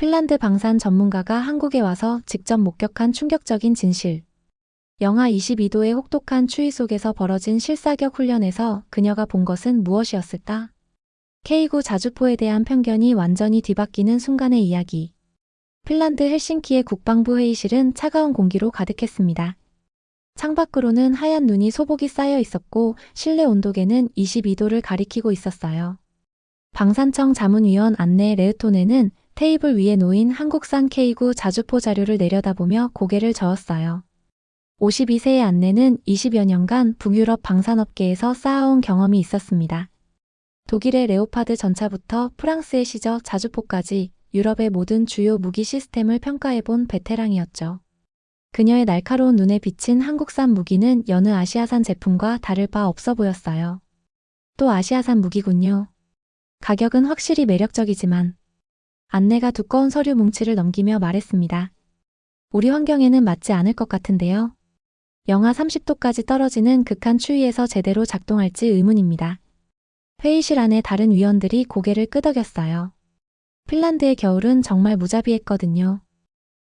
핀란드 방산 전문가가 한국에 와서 직접 목격한 충격적인 진실. 영하 22도의 혹독한 추위 속에서 벌어진 실사격 훈련에서 그녀가 본 것은 무엇이었을까? K9 자주포에 대한 편견이 완전히 뒤바뀌는 순간의 이야기. 핀란드 헬싱키의 국방부 회의실은 차가운 공기로 가득했습니다. 창밖으로는 하얀 눈이 소복이 쌓여 있었고 실내 온도계는 22도를 가리키고 있었어요. 방산청 자문위원 안내 레으토네는 테이블 위에 놓인 한국산 K9 자주포 자료를 내려다보며 고개를 저었어요. 52세의 안내는 20여 년간 북유럽 방산업계에서 쌓아온 경험이 있었습니다. 독일의 레오파드 전차부터 프랑스의 시저 자주포까지 유럽의 모든 주요 무기 시스템을 평가해본 베테랑이었죠. 그녀의 날카로운 눈에 비친 한국산 무기는 여느 아시아산 제품과 다를 바 없어 보였어요. 또 아시아산 무기군요. 가격은 확실히 매력적이지만 안내가 두꺼운 서류 뭉치를 넘기며 말했습니다. 우리 환경에는 맞지 않을 것 같은데요. 영하 30도까지 떨어지는 극한 추위에서 제대로 작동할지 의문입니다. 회의실 안에 다른 위원들이 고개를 끄덕였어요. 핀란드의 겨울은 정말 무자비했거든요.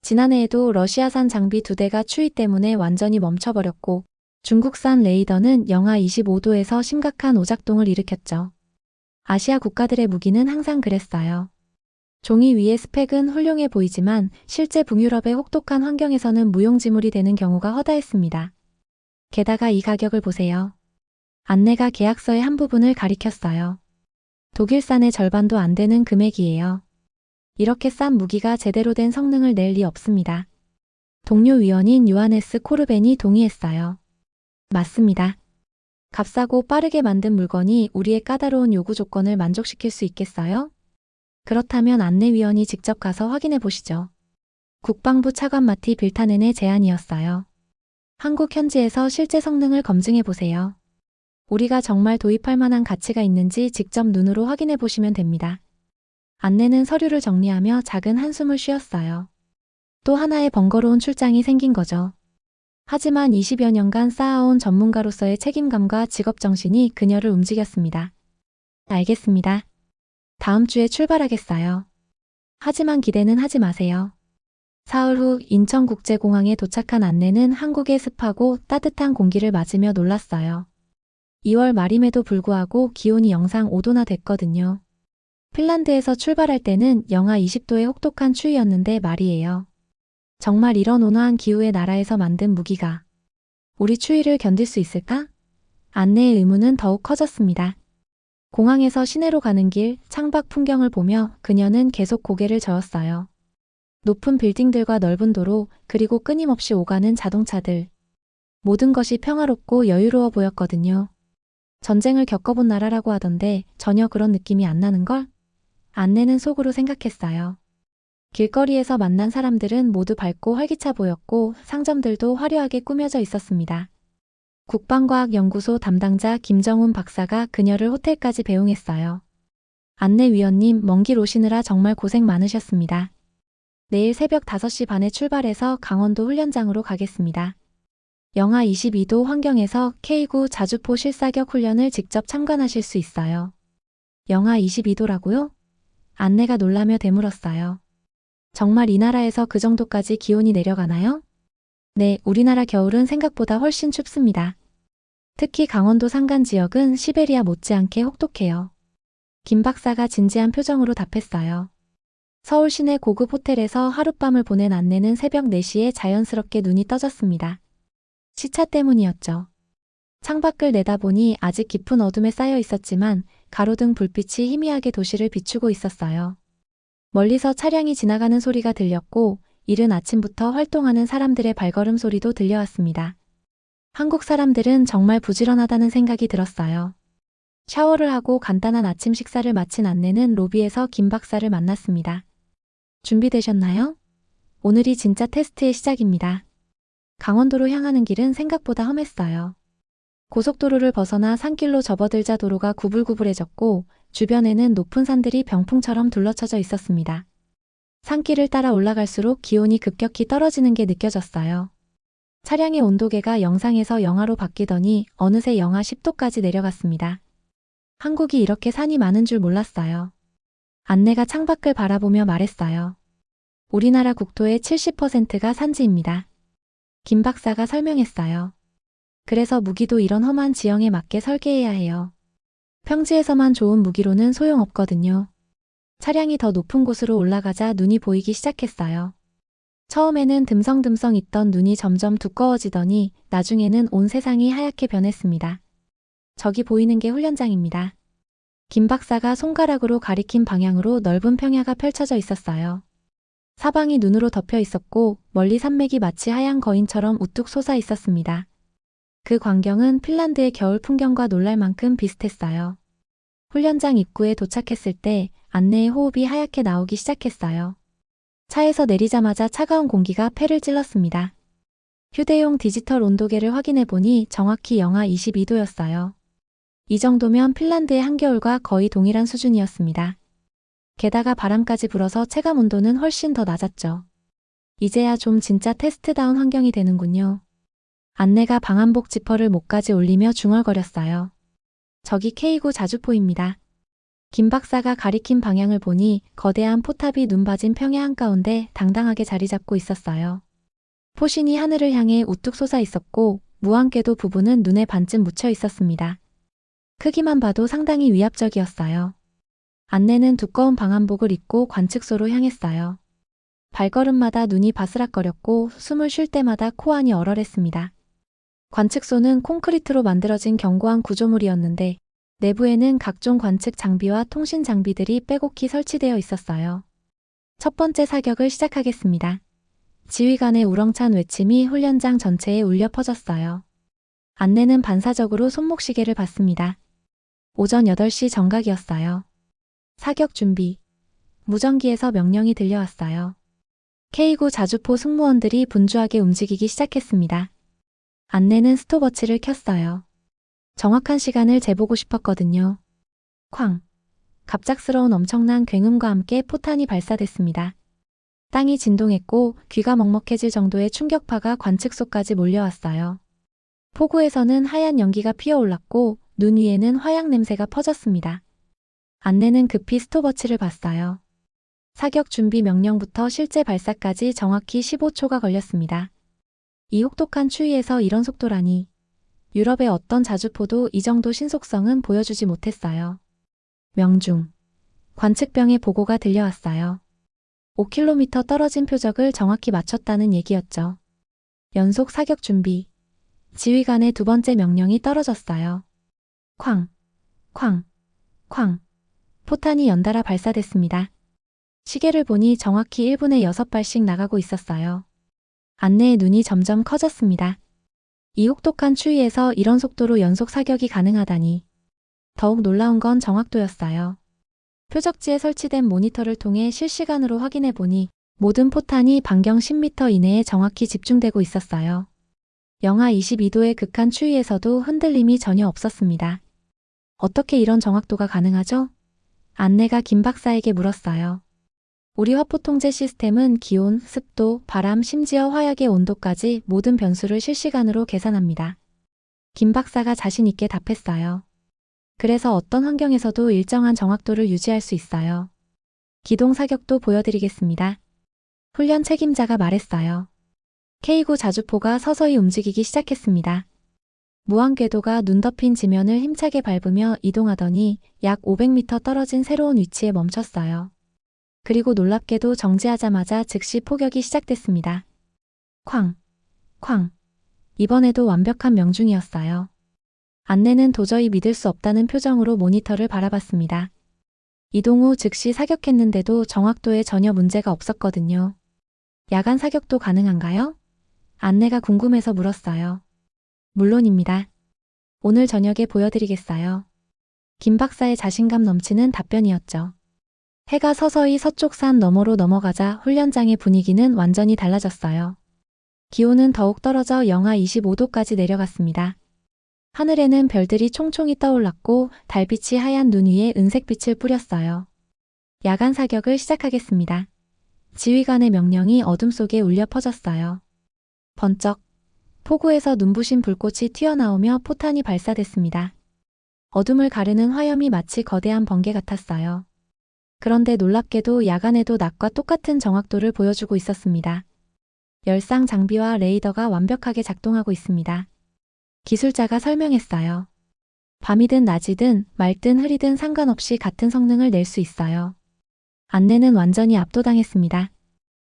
지난해에도 러시아산 장비 두 대가 추위 때문에 완전히 멈춰버렸고 중국산 레이더는 영하 25도에서 심각한 오작동을 일으켰죠. 아시아 국가들의 무기는 항상 그랬어요. 종이 위의 스펙은 훌륭해 보이지만 실제 북유럽의 혹독한 환경에서는 무용지물이 되는 경우가 허다했습니다. 게다가 이 가격을 보세요. 안내가 계약서의 한 부분을 가리켰어요. 독일산의 절반도 안 되는 금액이에요. 이렇게 싼 무기가 제대로 된 성능을 낼 리 없습니다. 동료 위원인 요하네스 코르벤이 동의했어요. 맞습니다. 값싸고 빠르게 만든 물건이 우리의 까다로운 요구 조건을 만족시킬 수 있겠어요? 그렇다면 안내위원이 직접 가서 확인해 보시죠. 국방부 차관 마티 빌타넨의 제안이었어요. 한국 현지에서 실제 성능을 검증해 보세요. 우리가 정말 도입할 만한 가치가 있는지 직접 눈으로 확인해 보시면 됩니다. 안내는 서류를 정리하며 작은 한숨을 쉬었어요. 또 하나의 번거로운 출장이 생긴 거죠. 하지만 20여 년간 쌓아온 전문가로서의 책임감과 직업정신이 그녀를 움직였습니다. 알겠습니다. 다음 주에 출발하겠어요. 하지만 기대는 하지 마세요. 사흘 후 인천국제공항에 도착한 안내는 한국의 습하고 따뜻한 공기를 맞으며 놀랐어요. 2월 말임에도 불구하고 기온이 영상 5도나 됐거든요. 핀란드에서 출발할 때는 영하 20도의 혹독한 추위였는데 말이에요. 정말 이런 온화한 기후의 나라에서 만든 무기가 우리 추위를 견딜 수 있을까? 안내의 의문은 더욱 커졌습니다. 공항에서 시내로 가는 길 창밖 풍경을 보며 그녀는 계속 고개를 저었어요. 높은 빌딩들과 넓은 도로 그리고 끊임없이 오가는 자동차들. 모든 것이 평화롭고 여유로워 보였거든요. 전쟁을 겪어본 나라라고 하던데 전혀 그런 느낌이 안 나는걸? 안내는 속으로 생각했어요. 길거리에서 만난 사람들은 모두 밝고 활기차 보였고 상점들도 화려하게 꾸며져 있었습니다. 국방과학연구소 담당자 김정훈 박사가 그녀를 호텔까지 배웅했어요. 안내위원님 먼 길 오시느라 정말 고생 많으셨습니다. 내일 새벽 5시 반에 출발해서 강원도 훈련장으로 가겠습니다. 영하 22도 환경에서 K9 자주포 실사격 훈련을 직접 참관하실 수 있어요. 영하 22도라고요? 안내가 놀라며 되물었어요. 정말 이 나라에서 그 정도까지 기온이 내려가나요? 네, 우리나라 겨울은 생각보다 훨씬 춥습니다. 특히 강원도 산간 지역은 시베리아 못지않게 혹독해요. 김 박사가 진지한 표정으로 답했어요. 서울 시내 고급 호텔에서 하룻밤을 보낸 안내는 새벽 4시에 자연스럽게 눈이 떠졌습니다. 시차 때문이었죠. 창밖을 내다보니 아직 깊은 어둠에 쌓여 있었지만 가로등 불빛이 희미하게 도시를 비추고 있었어요. 멀리서 차량이 지나가는 소리가 들렸고 이른 아침부터 활동하는 사람들의 발걸음 소리도 들려왔습니다. 한국 사람들은 정말 부지런하다는 생각이 들었어요. 샤워를 하고 간단한 아침 식사를 마친 안내는 로비에서 김 박사를 만났습니다. 준비되셨나요? 오늘이 진짜 테스트의 시작입니다. 강원도로 향하는 길은 생각보다 험했어요. 고속도로를 벗어나 산길로 접어들자 도로가 구불구불해졌고 주변에는 높은 산들이 병풍처럼 둘러쳐져 있었습니다. 산길을 따라 올라갈수록 기온이 급격히 떨어지는 게 느껴졌어요. 차량의 온도계가 영상에서 영하로 바뀌더니 어느새 영하 10도까지 내려갔습니다. 한국이 이렇게 산이 많은 줄 몰랐어요. 안내가 창밖을 바라보며 말했어요. 우리나라 국토의 70%가 산지입니다. 김 박사가 설명했어요. 그래서 무기도 이런 험한 지형에 맞게 설계해야 해요. 평지에서만 좋은 무기로는 소용없거든요. 차량이 더 높은 곳으로 올라가자 눈이 보이기 시작했어요. 처음에는 듬성듬성 있던 눈이 점점 두꺼워지더니 나중에는 온 세상이 하얗게 변했습니다. 저기 보이는 게 훈련장입니다. 김 박사가 손가락으로 가리킨 방향으로 넓은 평야가 펼쳐져 있었어요. 사방이 눈으로 덮여 있었고 멀리 산맥이 마치 하얀 거인처럼 우뚝 솟아 있었습니다. 그 광경은 핀란드의 겨울 풍경과 놀랄 만큼 비슷했어요. 훈련장 입구에 도착했을 때 안내의 호흡이 하얗게 나오기 시작했어요. 차에서 내리자마자 차가운 공기가 폐를 찔렀습니다. 휴대용 디지털 온도계를 확인해 보니 정확히 영하 22도였어요. 이 정도면 핀란드의 한겨울과 거의 동일한 수준이었습니다. 게다가 바람까지 불어서 체감 온도는 훨씬 더 낮았죠. 이제야 좀 진짜 테스트다운 환경이 되는군요. 안내가 방한복 지퍼를 목까지 올리며 중얼거렸어요. 저기 K구 자주포입니다. 김 박사가 가리킨 방향을 보니 거대한 포탑이 눈바진 평야 한가운데 당당하게 자리 잡고 있었어요. 포신이 하늘을 향해 우뚝 솟아 있었고 무안궤도 부분은 눈에 반쯤 묻혀 있었습니다. 크기만 봐도 상당히 위압적이었어요. 안내는 두꺼운 방한복을 입고 관측소로 향했어요. 발걸음마다 눈이 바스락거렸고 숨을 쉴 때마다 코안이 얼얼했습니다. 관측소는 콘크리트로 만들어진 견고한 구조물이었는데 내부에는 각종 관측 장비와 통신 장비들이 빼곡히 설치되어 있었어요. 첫 번째 사격을 시작하겠습니다. 지휘관의 우렁찬 외침이 훈련장 전체에 울려 퍼졌어요. 안내는 반사적으로 손목시계를 봤습니다. 오전 8시 정각이었어요. 사격 준비. 무전기에서 명령이 들려왔어요. K9 자주포 승무원들이 분주하게 움직이기 시작했습니다. 안내는 스톱워치를 켰어요. 정확한 시간을 재보고 싶었거든요. 쾅. 갑작스러운 엄청난 굉음과 함께 포탄이 발사됐습니다. 땅이 진동했고 귀가 먹먹해질 정도의 충격파가 관측소까지 몰려왔어요. 포구에서는 하얀 연기가 피어올랐고 눈 위에는 화약 냄새가 퍼졌습니다. 안내는 급히 스톱워치를 봤어요. 사격 준비 명령부터 실제 발사까지 정확히 15초가 걸렸습니다. 이 혹독한 추위에서 이런 속도라니. 유럽의 어떤 자주포도 이 정도 신속성은 보여주지 못했어요. 명중. 관측병의 보고가 들려왔어요. 5km 떨어진 표적을 정확히 맞췄다는 얘기였죠. 연속 사격 준비. 지휘관의 두 번째 명령이 떨어졌어요. 쾅, 쾅, 쾅. 포탄이 연달아 발사됐습니다. 시계를 보니 정확히 1분에 6발씩 나가고 있었어요. 안내의 눈이 점점 커졌습니다. 이 혹독한 추위에서 이런 속도로 연속 사격이 가능하다니. 더욱 놀라운 건 정확도였어요. 표적지에 설치된 모니터를 통해 실시간으로 확인해 보니 모든 포탄이 반경 10m 이내에 정확히 집중되고 있었어요. 영하 22도의 극한 추위에서도 흔들림이 전혀 없었습니다. 어떻게 이런 정확도가 가능하죠? 안내가 김 박사에게 물었어요. 우리 화포 통제 시스템은 기온, 습도, 바람, 심지어 화약의 온도까지 모든 변수를 실시간으로 계산합니다. 김 박사가 자신 있게 답했어요. 그래서 어떤 환경에서도 일정한 정확도를 유지할 수 있어요. 기동 사격도 보여드리겠습니다. 훈련 책임자가 말했어요. K9 자주포가 서서히 움직이기 시작했습니다. 무한궤도가 눈 덮인 지면을 힘차게 밟으며 이동하더니 약 500m 떨어진 새로운 위치에 멈췄어요. 그리고 놀랍게도 정지하자마자 즉시 포격이 시작됐습니다. 쾅, 쾅. 이번에도 완벽한 명중이었어요. 안내는 도저히 믿을 수 없다는 표정으로 모니터를 바라봤습니다. 이동 후 즉시 사격했는데도 정확도에 전혀 문제가 없었거든요. 야간 사격도 가능한가요? 안내가 궁금해서 물었어요. 물론입니다. 오늘 저녁에 보여드리겠어요. 김 박사의 자신감 넘치는 답변이었죠. 해가 서서히 서쪽 산 너머로 넘어가자 훈련장의 분위기는 완전히 달라졌어요. 기온은 더욱 떨어져 영하 25도까지 내려갔습니다. 하늘에는 별들이 총총히 떠올랐고 달빛이 하얀 눈 위에 은색빛을 뿌렸어요. 야간 사격을 시작하겠습니다. 지휘관의 명령이 어둠 속에 울려 퍼졌어요. 번쩍. 포구에서 눈부신 불꽃이 튀어나오며 포탄이 발사됐습니다. 어둠을 가르는 화염이 마치 거대한 번개 같았어요. 그런데 놀랍게도 야간에도 낮과 똑같은 정확도를 보여주고 있었습니다. 열상 장비와 레이더가 완벽하게 작동하고 있습니다. 기술자가 설명했어요. 밤이든 낮이든 맑든 흐리든 상관없이 같은 성능을 낼 수 있어요. 안내는 완전히 압도당했습니다.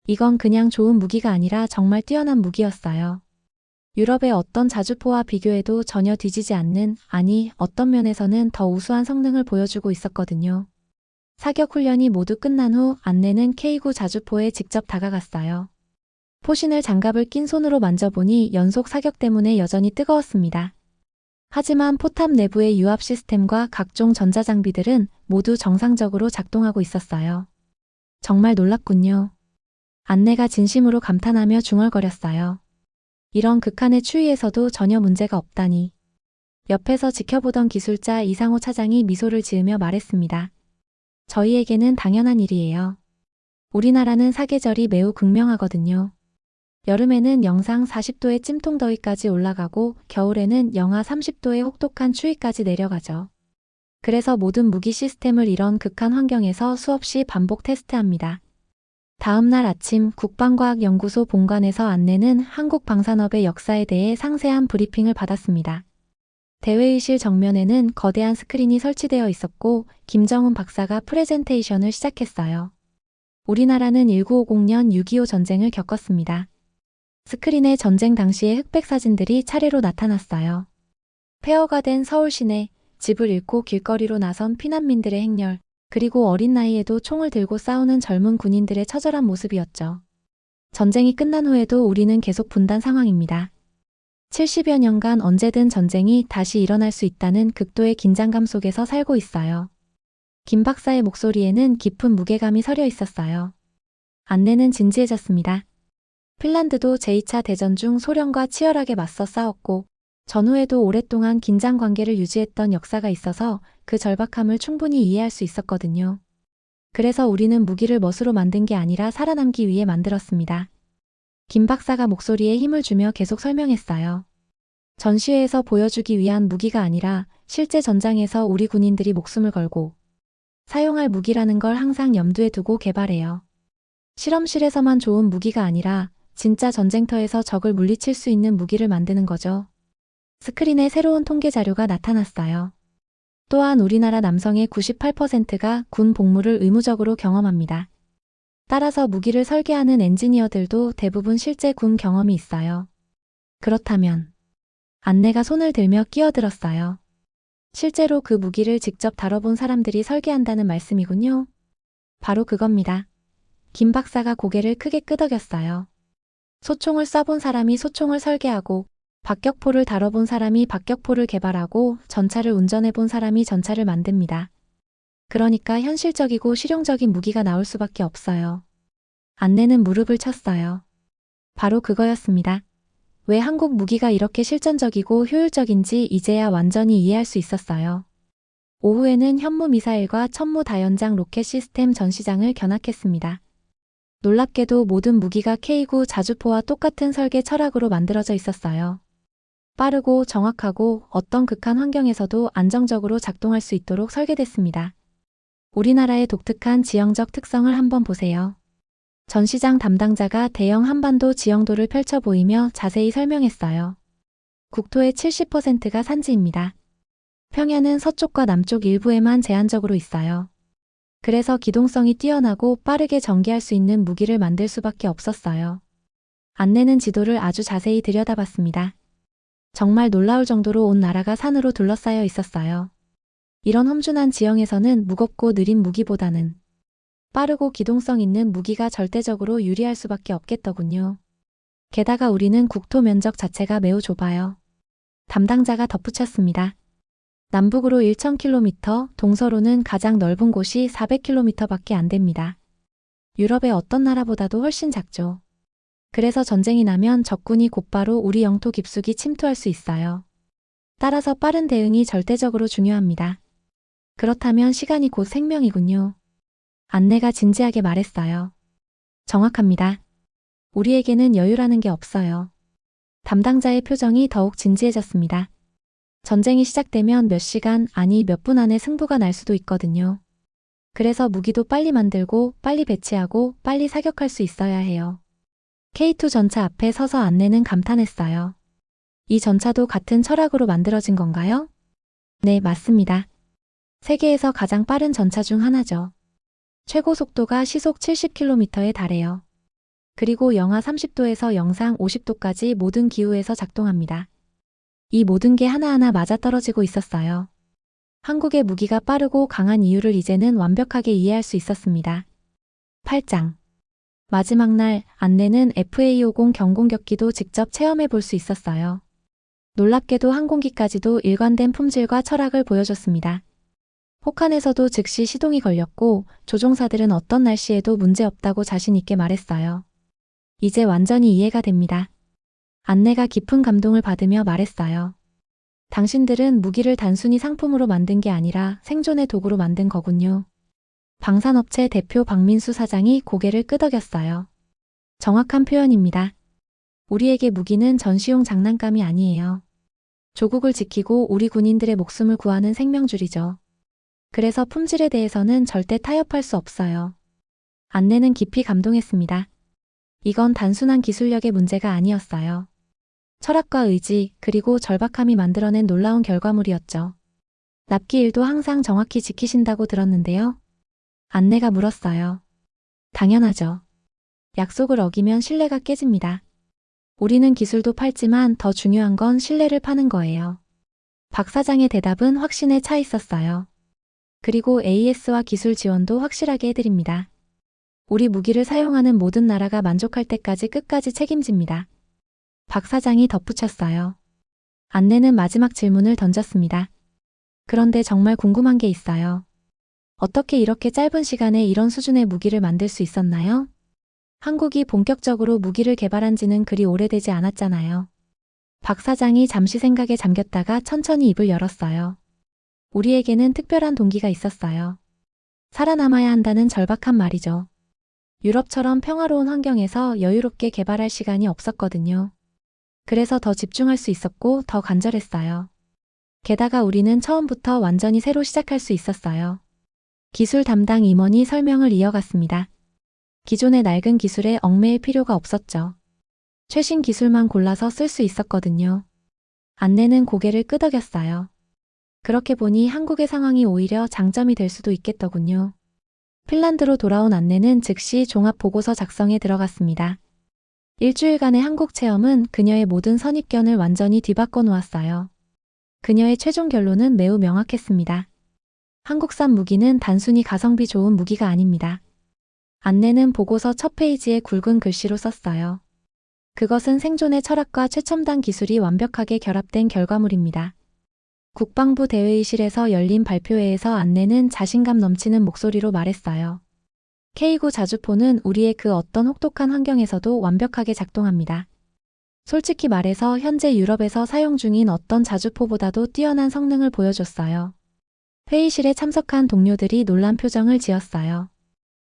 이건 그냥 좋은 무기가 아니라 정말 뛰어난 무기였어요. 유럽의 어떤 자주포와 비교해도 전혀 뒤지지 않는, 아니, 어떤 면에서는 더 우수한 성능을 보여주고 있었거든요. 사격 훈련이 모두 끝난 후 안내는 K9 자주포에 직접 다가갔어요. 포신을 장갑을 낀 손으로 만져보니 연속 사격 때문에 여전히 뜨거웠습니다. 하지만 포탑 내부의 유압 시스템과 각종 전자장비들은 모두 정상적으로 작동하고 있었어요. 정말 놀랍군요. 안내가 진심으로 감탄하며 중얼거렸어요. 이런 극한의 추위에서도 전혀 문제가 없다니. 옆에서 지켜보던 기술자 이상호 차장이 미소를 지으며 말했습니다. 저희에게는 당연한 일이에요. 우리나라는 사계절이 매우 극명하거든요. 여름에는 영상 40도의 찜통더위까지 올라가고 겨울에는 영하 30도의 혹독한 추위까지 내려가죠. 그래서 모든 무기 시스템을 이런 극한 환경에서 수없이 반복 테스트합니다. 다음 날 아침 국방과학연구소 본관에서 안내는 한국 방산업의 역사에 대해 상세한 브리핑을 받았습니다. 대회의실 정면에는 거대한 스크린이 설치되어 있었고 김정훈 박사가 프레젠테이션을 시작했어요. 우리나라는 1950년 6.25 전쟁을 겪었습니다. 스크린에 전쟁 당시의 흑백 사진들이 차례로 나타났어요. 폐허가 된 서울 시내, 집을 잃고 길거리로 나선 피난민들의 행렬, 그리고 어린 나이에도 총을 들고 싸우는 젊은 군인들의 처절한 모습이었죠. 전쟁이 끝난 후에도 우리는 계속 분단 상황입니다. 70여 년간 언제든 전쟁이 다시 일어날 수 있다는 극도의 긴장감 속에서 살고 있어요. 김 박사의 목소리에는 깊은 무게감이 서려 있었어요. 안내는 진지해졌습니다. 핀란드도 제2차 대전 중 소련과 치열하게 맞서 싸웠고 전후에도 오랫동안 긴장 관계를 유지했던 역사가 있어서 그 절박함을 충분히 이해할 수 있었거든요. 그래서 우리는 무기를 멋으로 만든 게 아니라 살아남기 위해 만들었습니다. 김 박사가 목소리에 힘을 주며 계속 설명했어요. 전시회에서 보여주기 위한 무기가 아니라 실제 전장에서 우리 군인들이 목숨을 걸고 사용할 무기라는 걸 항상 염두에 두고 개발해요. 실험실에서만 좋은 무기가 아니라 진짜 전쟁터에서 적을 물리칠 수 있는 무기를 만드는 거죠. 스크린에 새로운 통계 자료가 나타났어요. 또한 우리나라 남성의 98%가 군 복무를 의무적으로 경험합니다. 따라서 무기를 설계하는 엔지니어들도 대부분 실제 군 경험이 있어요. 그렇다면 안내가 손을 들며 끼어들었어요. 실제로 그 무기를 직접 다뤄본 사람들이 설계한다는 말씀이군요. 바로 그겁니다. 김 박사가 고개를 크게 끄덕였어요. 소총을 쏴본 사람이 소총을 설계하고 박격포를 다뤄본 사람이 박격포를 개발하고 전차를 운전해본 사람이 전차를 만듭니다. 그러니까 현실적이고 실용적인 무기가 나올 수밖에 없어요. 안내는 무릎을 쳤어요. 바로 그거였습니다. 왜 한국 무기가 이렇게 실전적이고 효율적인지 이제야 완전히 이해할 수 있었어요. 오후에는 현무 미사일과 천무 다연장 로켓 시스템 전시장을 견학했습니다. 놀랍게도 모든 무기가 K9 자주포와 똑같은 설계 철학으로 만들어져 있었어요. 빠르고 정확하고 어떤 극한 환경에서도 안정적으로 작동할 수 있도록 설계됐습니다. 우리나라의 독특한 지형적 특성을 한번 보세요. 전시장 담당자가 대형 한반도 지형도를 펼쳐 보이며 자세히 설명했어요. 국토의 70%가 산지입니다. 평야는 서쪽과 남쪽 일부에만 제한적으로 있어요. 그래서 기동성이 뛰어나고 빠르게 전개할 수 있는 무기를 만들 수밖에 없었어요. 안내는 지도를 아주 자세히 들여다봤습니다. 정말 놀라울 정도로 온 나라가 산으로 둘러싸여 있었어요. 이런 험준한 지형에서는 무겁고 느린 무기보다는 빠르고 기동성 있는 무기가 절대적으로 유리할 수밖에 없겠더군요. 게다가 우리는 국토 면적 자체가 매우 좁아요. 담당자가 덧붙였습니다. 남북으로 1,000km, 동서로는 가장 넓은 곳이 400km밖에 안 됩니다. 유럽의 어떤 나라보다도 훨씬 작죠. 그래서 전쟁이 나면 적군이 곧바로 우리 영토 깊숙이 침투할 수 있어요. 따라서 빠른 대응이 절대적으로 중요합니다. 그렇다면 시간이 곧 생명이군요. 안내가 진지하게 말했어요. 정확합니다. 우리에게는 여유라는 게 없어요. 담당자의 표정이 더욱 진지해졌습니다. 전쟁이 시작되면 몇 시간, 아니 몇 분 안에 승부가 날 수도 있거든요. 그래서 무기도 빨리 만들고 빨리 배치하고 빨리 사격할 수 있어야 해요. K2 전차 앞에 서서 안내는 감탄했어요. 이 전차도 같은 철학으로 만들어진 건가요? 네, 맞습니다. 세계에서 가장 빠른 전차 중 하나죠. 최고 속도가 시속 70km에 달해요. 그리고 영하 30도에서 영상 50도까지 모든 기후에서 작동합니다. 이 모든 게 하나하나 맞아떨어지고 있었어요. 한국의 무기가 빠르고 강한 이유를 이제는 완벽하게 이해할 수 있었습니다. 8장 마지막 날 안내는 FA50 경공격기도 직접 체험해 볼 수 있었어요. 놀랍게도 항공기까지도 일관된 품질과 철학을 보여줬습니다. 혹한에서도 즉시 시동이 걸렸고 조종사들은 어떤 날씨에도 문제없다고 자신있게 말했어요. 이제 완전히 이해가 됩니다. 안내가 깊은 감동을 받으며 말했어요. 당신들은 무기를 단순히 상품으로 만든 게 아니라 생존의 도구로 만든 거군요. 방산업체 대표 박민수 사장이 고개를 끄덕였어요. 정확한 표현입니다. 우리에게 무기는 전시용 장난감이 아니에요. 조국을 지키고 우리 군인들의 목숨을 구하는 생명줄이죠. 그래서 품질에 대해서는 절대 타협할 수 없어요. 안내는 깊이 감동했습니다. 이건 단순한 기술력의 문제가 아니었어요. 철학과 의지, 그리고 절박함이 만들어낸 놀라운 결과물이었죠. 납기일도 항상 정확히 지키신다고 들었는데요. 안내가 물었어요. 당연하죠. 약속을 어기면 신뢰가 깨집니다. 우리는 기술도 팔지만 더 중요한 건 신뢰를 파는 거예요. 박 사장의 대답은 확신에 차 있었어요. 그리고 AS와 기술 지원도 확실하게 해드립니다. 우리 무기를 사용하는 모든 나라가 만족할 때까지 끝까지 책임집니다. 박 사장이 덧붙였어요. 안내는 마지막 질문을 던졌습니다. 그런데 정말 궁금한 게 있어요. 어떻게 이렇게 짧은 시간에 이런 수준의 무기를 만들 수 있었나요? 한국이 본격적으로 무기를 개발한 지는 그리 오래되지 않았잖아요. 박 사장이 잠시 생각에 잠겼다가 천천히 입을 열었어요. 우리에게는 특별한 동기가 있었어요. 살아남아야 한다는 절박한 말이죠. 유럽처럼 평화로운 환경에서 여유롭게 개발할 시간이 없었거든요. 그래서 더 집중할 수 있었고 더 간절했어요. 게다가 우리는 처음부터 완전히 새로 시작할 수 있었어요. 기술 담당 임원이 설명을 이어갔습니다. 기존의 낡은 기술에 얽매일 필요가 없었죠. 최신 기술만 골라서 쓸 수 있었거든요. 안내는 고개를 끄덕였어요. 그렇게 보니 한국의 상황이 오히려 장점이 될 수도 있겠더군요. 핀란드로 돌아온 안내는 즉시 종합 보고서 작성에 들어갔습니다. 일주일간의 한국 체험은 그녀의 모든 선입견을 완전히 뒤바꿔 놓았어요. 그녀의 최종 결론은 매우 명확했습니다. 한국산 무기는 단순히 가성비 좋은 무기가 아닙니다. 안내는 보고서 첫 페이지에 굵은 글씨로 썼어요. 그것은 생존의 철학과 최첨단 기술이 완벽하게 결합된 결과물입니다. 국방부 대회의실에서 열린 발표회에서 안내는 자신감 넘치는 목소리로 말했어요. K9 자주포는 우리의 그 어떤 혹독한 환경에서도 완벽하게 작동합니다. 솔직히 말해서 현재 유럽에서 사용 중인 어떤 자주포보다도 뛰어난 성능을 보여줬어요. 회의실에 참석한 동료들이 놀란 표정을 지었어요.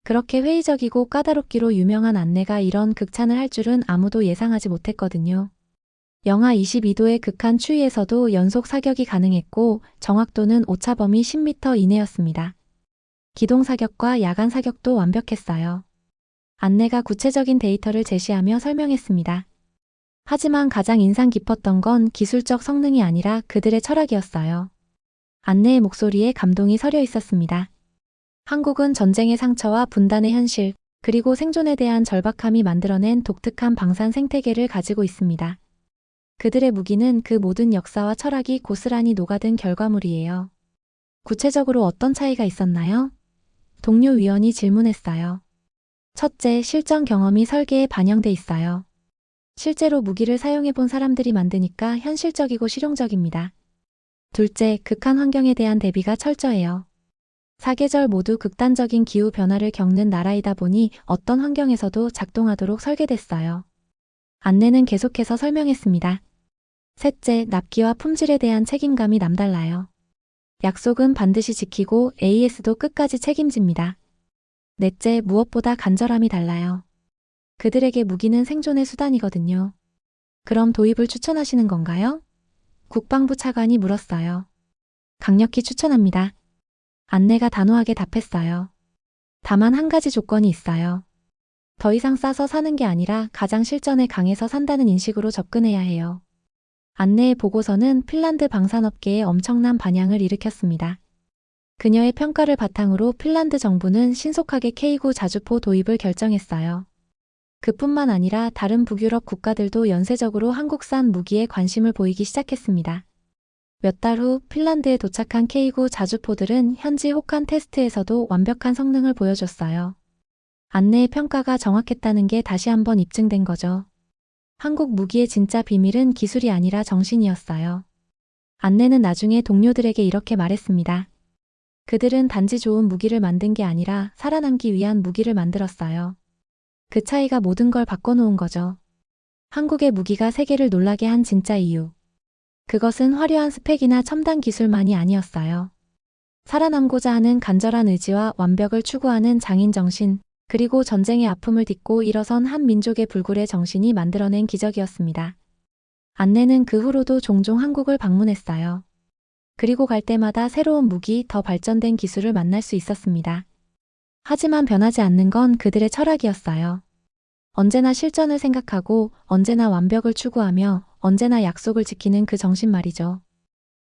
그렇게 회의적이고 까다롭기로 유명한 안내가 이런 극찬을 할 줄은 아무도 예상하지 못했거든요. 영하 22도의 극한 추위에서도 연속 사격이 가능했고 정확도는 오차범위 10m 이내였습니다. 기동 사격과 야간 사격도 완벽했어요. 안내가 구체적인 데이터를 제시하며 설명했습니다. 하지만 가장 인상 깊었던 건 기술적 성능이 아니라 그들의 철학이었어요. 안내의 목소리에 감동이 서려 있었습니다. 한국은 전쟁의 상처와 분단의 현실, 그리고 생존에 대한 절박함이 만들어낸 독특한 방산 생태계를 가지고 있습니다. 그들의 무기는 그 모든 역사와 철학이 고스란히 녹아든 결과물이에요. 구체적으로 어떤 차이가 있었나요? 동료 위원이 질문했어요. 첫째, 실전 경험이 설계에 반영돼 있어요. 실제로 무기를 사용해 본 사람들이 만드니까 현실적이고 실용적입니다. 둘째, 극한 환경에 대한 대비가 철저해요. 사계절 모두 극단적인 기후 변화를 겪는 나라이다 보니 어떤 환경에서도 작동하도록 설계됐어요. 안내는 계속해서 설명했습니다. 셋째, 납기와 품질에 대한 책임감이 남달라요. 약속은 반드시 지키고 AS도 끝까지 책임집니다. 넷째, 무엇보다 간절함이 달라요. 그들에게 무기는 생존의 수단이거든요. 그럼 도입을 추천하시는 건가요? 국방부 차관이 물었어요. 강력히 추천합니다. 안내가 단호하게 답했어요. 다만 한 가지 조건이 있어요. 더 이상 싸서 사는 게 아니라 가장 실전에 강해서 산다는 인식으로 접근해야 해요. 안내의 보고서는 핀란드 방산업계에 엄청난 반향을 일으켰습니다. 그녀의 평가를 바탕으로 핀란드 정부는 신속하게 K9 자주포 도입을 결정했어요. 그뿐만 아니라 다른 북유럽 국가들도 연쇄적으로 한국산 무기에 관심을 보이기 시작했습니다. 몇 달 후 핀란드에 도착한 K9 자주포들은 현지 혹한 테스트에서도 완벽한 성능을 보여줬어요. 안내의 평가가 정확했다는 게 다시 한번 입증된 거죠. 한국 무기의 진짜 비밀은 기술이 아니라 정신이었어요. 안내는 나중에 동료들에게 이렇게 말했습니다. 그들은 단지 좋은 무기를 만든 게 아니라 살아남기 위한 무기를 만들었어요. 그 차이가 모든 걸 바꿔놓은 거죠. 한국의 무기가 세계를 놀라게 한 진짜 이유. 그것은 화려한 스펙이나 첨단 기술만이 아니었어요. 살아남고자 하는 간절한 의지와 완벽을 추구하는 장인 정신, 그리고 전쟁의 아픔을 딛고 일어선 한 민족의 불굴의 정신이 만들어낸 기적이었습니다. 안내는 그 후로도 종종 한국을 방문했어요. 그리고 갈 때마다 새로운 무기, 더 발전된 기술을 만날 수 있었습니다. 하지만 변하지 않는 건 그들의 철학이었어요. 언제나 실전을 생각하고 언제나 완벽을 추구하며 언제나 약속을 지키는 그 정신 말이죠.